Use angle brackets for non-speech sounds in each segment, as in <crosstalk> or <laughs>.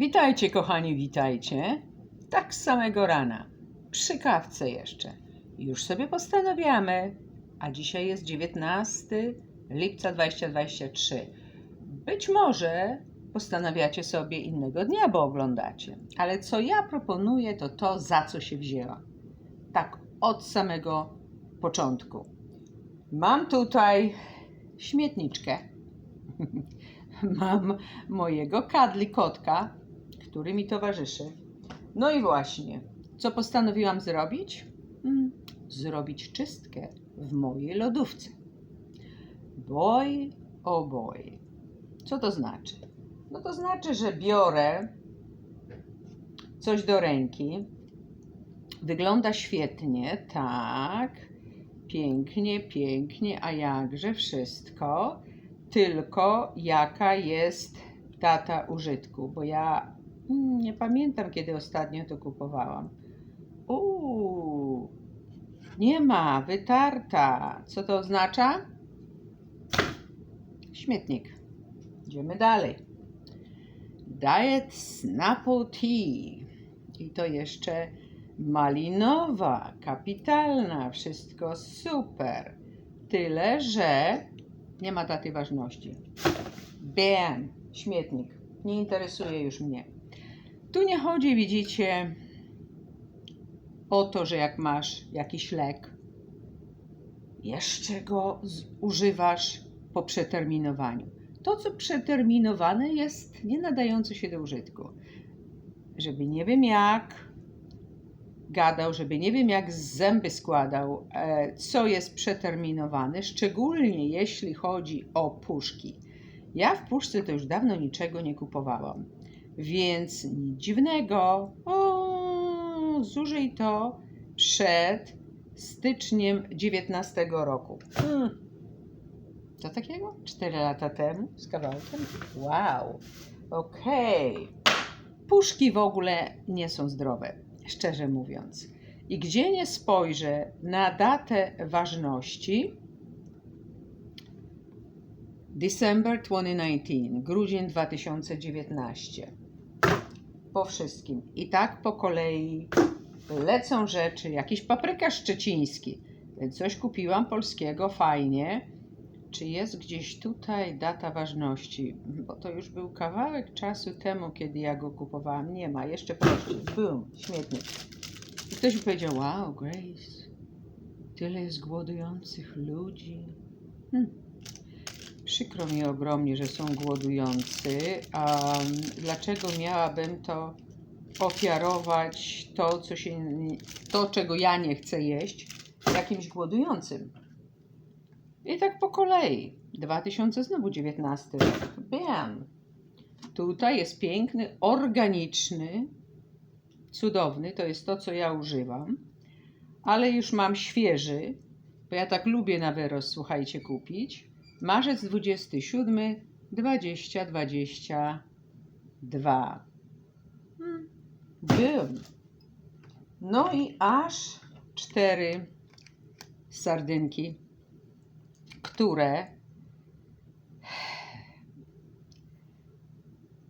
Witajcie, kochani, witajcie. Tak samego rana, przy kawce jeszcze. Już sobie postanawiamy, a dzisiaj jest 19 lipca 2023. Być może postanawiacie sobie innego dnia, bo oglądacie. Ale co ja proponuję, to to, za co się wzięłam. Tak od samego początku. Mam tutaj śmietniczkę. <laughs> Mam mojego kadli kotka, który mi towarzyszy. No i właśnie, co postanowiłam zrobić? Mm, Zrobić czystkę w mojej lodówce. Boy, oh boy. Co to znaczy? No to znaczy, że biorę coś do ręki. Wygląda świetnie, tak. Pięknie, pięknie, a jakże wszystko. Tylko jaka jest data użytku, bo ja nie pamiętam, kiedy ostatnio to kupowałam. Uuu, nie ma, wytarta. Co to oznacza? Śmietnik. Idziemy dalej. Diet Snapple Tea. I to jeszcze malinowa, kapitalna, wszystko super. Tyle, że nie ma daty ważności. Bam, śmietnik. Nie interesuje już mnie. Tu nie chodzi, widzicie, o to, że jak masz jakiś lek, jeszcze go używasz po przeterminowaniu. To, co przeterminowane, jest nie nadające się do użytku. Żeby nie wiem jak gadał, żeby nie wiem jak zęby składał, e, co jest przeterminowane, szczególnie jeśli chodzi o puszki. Ja w puszce to już dawno niczego nie kupowałam, więc nic dziwnego. O, zużyj to przed styczniem 19 roku. Hmm. Co takiego? 4 lata temu z kawałkiem? Wow. Okej. Puszki w ogóle nie są zdrowe, szczerze mówiąc. I gdzie nie spojrzę na datę ważności, December 2019, grudzień 2019. Po wszystkim. I tak po kolei lecą rzeczy, jakiś paprykarz szczeciński. Coś kupiłam polskiego, fajnie. Czy jest gdzieś tutaj data ważności? Bo to już był kawałek czasu temu, kiedy ja go kupowałam. Nie ma, jeszcze proszę. Boom, śmietnik. I ktoś mi powiedział, wow, Grace, tyle jest głodujących ludzi. Hm. Przykro mi ogromnie, że są głodujący. A dlaczego miałabym to ofiarować, to, co się, to, czego ja nie chcę jeść, jakimś głodującym? I tak po kolei. 2019 rok. Bam! Tutaj jest piękny, organiczny, cudowny. To jest to, co ja używam. Ale już mam świeży, bo ja tak lubię na wyrost, słuchajcie, kupić. Marzec 27, 2022. Hmm. Boom. No i aż cztery sardynki które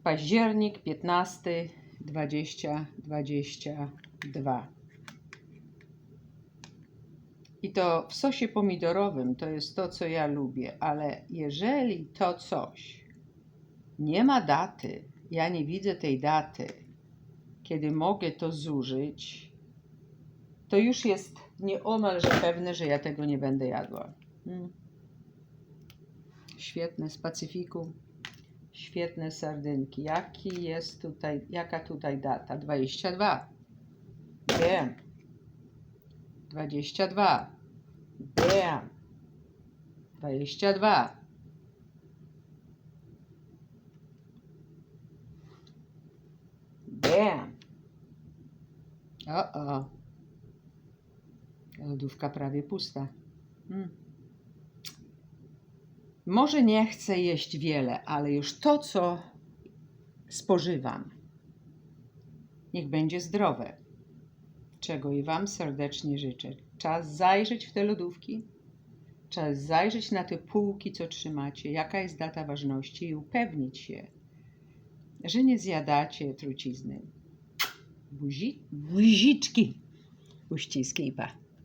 październik 15 2022 i to w sosie pomidorowym to jest to, co ja lubię, ale jeżeli to coś nie ma daty, ja nie widzę tej daty, kiedy mogę to zużyć, to już jest nieomalże pewne, że ja tego nie będę jadła. Mm. Świetne z Pacyfiku. Świetne sardynki. Jaki jest tutaj, jaka tutaj data? 22. Wiem. 22. Wiem. 22. Wiem. O, o. Lodówka prawie pusta. Mm. Może nie chcę jeść wiele, ale już to, co spożywam, niech będzie zdrowe. Czego i Wam serdecznie życzę. Czas zajrzeć w te lodówki, czas zajrzeć na te półki, co trzymacie, jaka jest data ważności i upewnić się, że nie zjadacie trucizny. Buzi, Buziczki. Uściski pa.